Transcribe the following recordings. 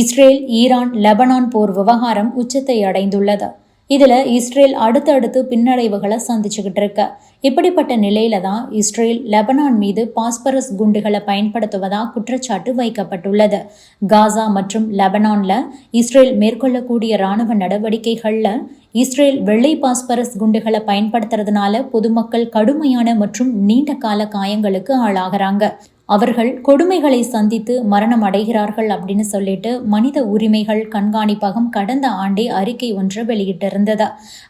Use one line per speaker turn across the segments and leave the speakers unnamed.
Israel Iran Lebanon போர் விவகாரம் உச்சத்தை அடைந்துள்ளது. இதில் இஸ்ரேல் அடுத்தடுத்து பின்னடைவுகளை சந்திச்சுக்கிட்டு இருக்கு. இப்படிப்பட்ட நிலையில தான் இஸ்ரேல் லெபனான் மீது பாஸ்பரஸ் குண்டுகளை பயன்படுத்துவதா குற்றச்சாட்டு வைக்கப்பட்டுள்ளது. காசா மற்றும் லெபனான்ல இஸ்ரேல் மேற்கொள்ளக்கூடிய ராணுவ நடவடிக்கைகளில் இஸ்ரேல் வெள்ளை பாஸ்பரஸ் குண்டுகளை பயன்படுத்துறதுனால பொதுமக்கள் கடுமையான மற்றும் நீண்ட கால காயங்களுக்கு ஆளாகிறாங்க. அவர்கள் கொடுமைகளை சந்தித்து மரணம் அடைகிறார்கள் அப்படின்னு சொல்லிட்டு மனித உரிமைகள் கண்காணிப்பகம் கடந்த ஆண்டே அறிக்கை ஒன்று வெளியிட்டிருந்தது.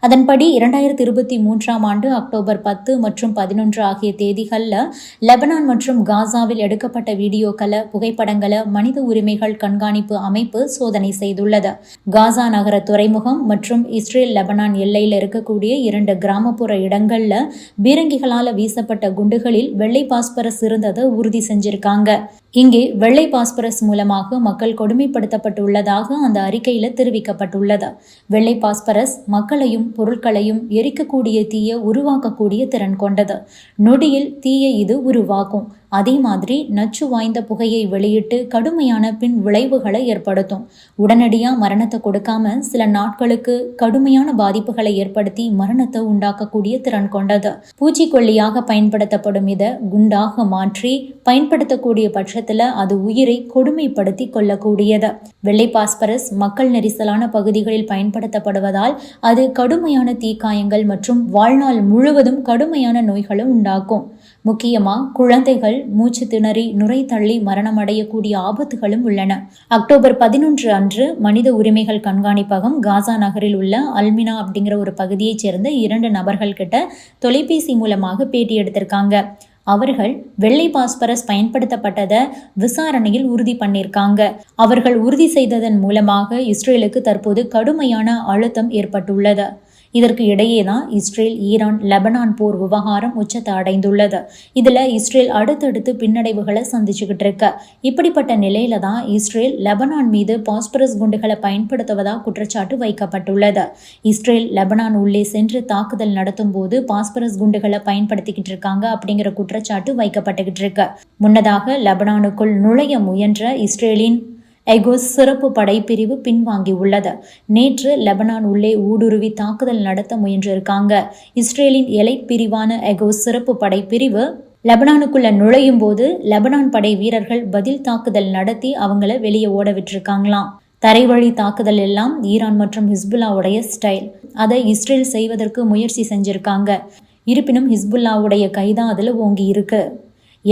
அதன்படி இரண்டாயிரத்தி இருபத்தி மூன்றாம் ஆண்டு அக்டோபர் பத்து மற்றும் பதினொன்று ஆகிய தேதிகளில் லெபனான் மற்றும் காசாவில் எடுக்கப்பட்ட வீடியோக்களை புகைப்படங்களை மனித உரிமைகள் கண்காணிப்பு அமைப்பு சோதனை செய்துள்ளது. காசா நகர துறைமுகம் மற்றும் இஸ்ரேல் லெபனான் எல்லையில் இருக்கக்கூடிய இரண்டு கிராமப்புற இடங்கள்ல பீரங்கிகளால் வீசப்பட்ட குண்டுகளில் வெள்ளை பாஸ்பரஸ் இருந்தது உறுதி செஞ்சிருக்காங்க. இங்கே வெள்ளை பாஸ்பரஸ் மூலமாக மக்கள் கொடுமைப்படுத்தப்பட்டுள்ளதாக அந்த அறிக்கையில் தெரிவிக்கப்பட்டுள்ளது. வெள்ளை பாஸ்பரஸ் மக்களையும் பொருட்களையும் எரிக்கக்கூடிய தீய உருவாக்கக்கூடிய திறன் கொண்டது. நொடியில் தீயை இது உருவாக்கும். அதே மாதிரி நச்சு வாய்ந்த புகையை வெளியிட்டு கடுமையான பின் விளைவுகளை ஏற்படுத்தும். உடனடியா மரணத்தை கொடுக்காம சில நாட்களுக்கு கடுமையான பாதிப்புகளை ஏற்படுத்தி மரணத்தை உண்டாக்கக்கூடிய திறன் கொண்டது. பூச்சிக்கொல்லியாக பயன்படுத்தப்படும் இதை குண்டாக மாற்றி பயன்படுத்தக்கூடிய பட்சத்தில் அது உயிரை கொடுமைப்படுத்தி கொள்ளக்கூடியது. வெள்ளை பாஸ்பரஸ் மக்கள் நெரிசலான பகுதிகளில் பயன்படுத்தப்படுவதால் அது கடுமையான தீக்காயங்கள் மற்றும் வாழ்நாள் முழுவதும் கடுமையான நோய்களை உண்டாக்கும். முக்கியமா குழந்தைகள் மூச்சு திணறி நுரை தள்ளி மரணம் அடையக்கூடிய ஆபத்துகளும் உள்ளன. அக்டோபர் பதினொன்று அன்று மனித உரிமைகள் கண்காணிப்பகம் காசா நகரில் உள்ள அல்மினா அப்படிங்கிற ஒரு பகுதியைச் சேர்ந்த இரண்டு நபர்கள் கிட்ட தொலைபேசி மூலமாக பேட்டி எடுத்திருக்காங்க. அவர்கள் வெள்ளை பாஸ்பரஸ் பயன்படுத்தப்பட்டதை விசாரணையில் உறுதி பண்ணியிருக்காங்க. அவர்கள் உறுதி செய்ததன் மூலமாக இஸ்ரேலுக்கு தற்போது கடுமையான அழுத்தம் ஏற்பட்டுள்ளது. இதற்கு இடையே தான் இஸ்ரேல் ஈரான் லெபனான் போர் விவகாரம் உச்சத்தை அடைந்துள்ளது இதுல இஸ்ரேல் அடுத்தடுத்து பின்னடைவுகளை சந்திச்சுக்கிட்டு இருக்கு. இப்படிப்பட்ட நிலையில தான் இஸ்ரேல் லெபனான் மீது பாஸ்பரஸ் குண்டுகளை பயன்படுத்துவதா குற்றச்சாட்டு வைக்கப்பட்டுள்ளது. இஸ்ரேல் லெபனான் உள்ளே சென்று தாக்குதல் நடத்தும் போது பாஸ்பரஸ் குண்டுகளை பயன்படுத்திக்கிட்டு இருக்காங்க அப்படிங்கிற குற்றச்சாட்டு வைக்கப்பட்டுக்கிட்டு இருக்கு. முன்னதாக லெபனானுக்குள் நுழைய முயன்ற இஸ்ரேலின் எகோஸ் சிறப்பு படைப்பிரிவு பின்வாங்கியுள்ளது. நேற்று லெபனான் உள்ளே ஊடுருவி தாக்குதல் நடத்த முயன்றிருக்காங்க. இஸ்ரேலின் எலை பிரிவான எகோஸ் சிறப்பு படைப்பிரிவு லெபனானுக்குள்ள நுழையும் போது லெபனான் படை வீரர்கள் பதில் தாக்குதல் நடத்தி அவங்கள வெளியே ஓட விட்டுருக்காங்களாம். தரைவழி தாக்குதல் எல்லாம் ஈரான் மற்றும் ஹிஸ்புல்லாவுடைய ஸ்டைல். அதை இஸ்ரேல் செய்வதற்கு முயற்சி செஞ்சிருக்காங்க. இருப்பினும் ஹிஸ்புல்லாவுடைய கைதான் அதில் ஓங்கி இருக்கு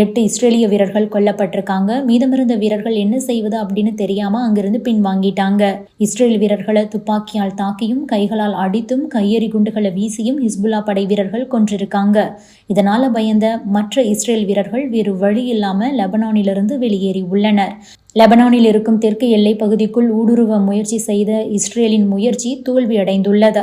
எட்டு இஸ்ரேலிய வீரர்கள் கொல்லப்பட்டிருக்காங்க. மீதமிருந்த வீரர்கள் என்ன செய்வது அப்படின்னு தெரியாம அங்கிருந்து பின்வாங்கிட்டாங்க. இஸ்ரேல் வீரர்களை துப்பாக்கியால் தாக்கியும் கைகளால் அடித்தும் கையெறி குண்டுகளை வீசியும் ஹிஸ்புல்லா படை வீரர்கள் கொன்றிருக்காங்க. இதனால பயந்த மற்ற இஸ்ரேல் வீரர்கள் வேறு வழி இல்லாம லெபனானிலிருந்து வெளியேறி உள்ளனர். லெபனானில் இருக்கும் தெற்கு எல்லை பகுதிக்குள் ஊடுருவ முயற்சி செய்த இஸ்ரேலின் முயற்சி தோல்வியடைந்துள்ளது.